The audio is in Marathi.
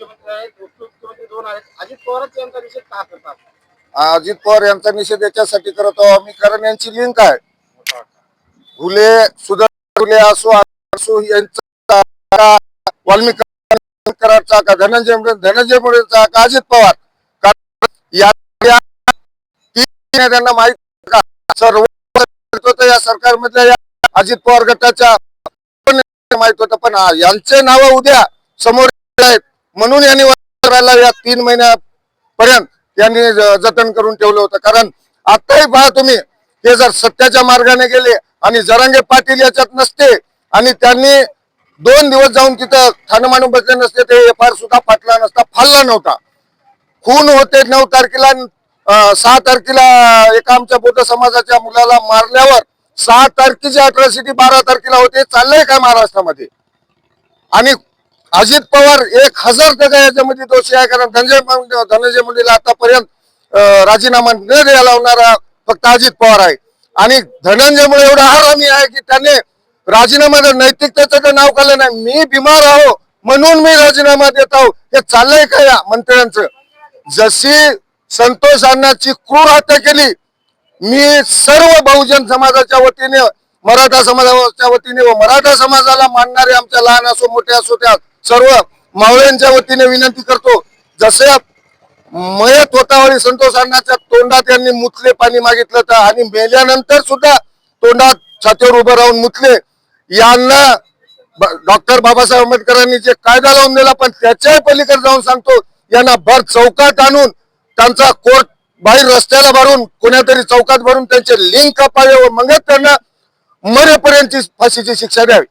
मुख्यमंत्री आहेत उपमुख्यमंत्री दोन आहेत. अजित पवारच यांचा निषेध का करतात? अजित पवार यांचा निषेध याच्यासाठी करत आहोत आम्ही. कारण यांची लिंक आहे. फुले सुधार फुले असो असो यांचा वाल्मिकांचा का धनंजय धनंजय मुंडेचा का अजित पवार? त्यांना माहीत का? सर्व या सरकारमधल्या या अजित पवार गटाच्या माहीत होतं. पण यांचे नाव उद्या समोर आहेत. म्हणून यांनी करायला या तीन महिन्यापर्यंत त्यांनी जतन करून ठेवलं होतं. कारण आताही पहा तुम्ही ते जर सत्याच्या मार्गाने गेले आणि जरांगे पाटील याच्यात नसते आणि त्यांनी दोन दिवस जाऊन तिथं ठाणे मानून बसले नसते ते एफ आर सुद्धा फाटला नसता फाडला नव्हता. खून होते नऊ तारखेला सहा तारखेला एका आमच्या बौद्ध समाजाच्या मुलाला मारल्यावर सहा तारखेची अट्रॉसिटी बारा तारखेला होते चाललंय काय महाराष्ट्रामध्ये? आणि अजित पवार एक हजार टक्का याच्यामध्ये दोषी आहे कारण धनंजय धनंजय मुंडेला आतापर्यंत राजीनामा न द्यायला लावणारा फक्त अजित पवार आहे. आणि धनंजय मुळे एवढा हरामी आहे की त्याने राजीनामा जर नैतिकतेचं तर नाव काढलं नाही. मी बिमार आहो म्हणून मी राजीनामा देत आहो. हे चाललंय का या मंत्र्यांचं? जशी संतोष अण्णाची क्रूर हत्या केली मी सर्व बहुजन समाजाच्या वतीने मराठा समाजाच्या वतीने व मराठा समाजाला मानणारे आमच्या लहान असो मोठे असो त्या सर्व मावळ्यांच्या वतीने विनंती करतो जसे मयत होतावळी संतोष अण्णाच्या तोंडात यांनी मुतले पाणी मागितलं तर आणि मेल्यानंतर सुद्धा तोंडात छातीवर उभं राहून मुतले. यांना डॉक्टर बाबासाहेब आंबेडकरांनी जे कायदा लावून दिला पण त्याच्याही पलीकडे जाऊन सांगतो यांना भर चौकात आणून त्यांचा कोर्ट बाहेर रस्त्याला भरून कोणातरी चौकात भरून त्यांचे लिंक कापावे व मगच त्यांना मरेपर्यंतची फाशीची शिक्षा द्यावी.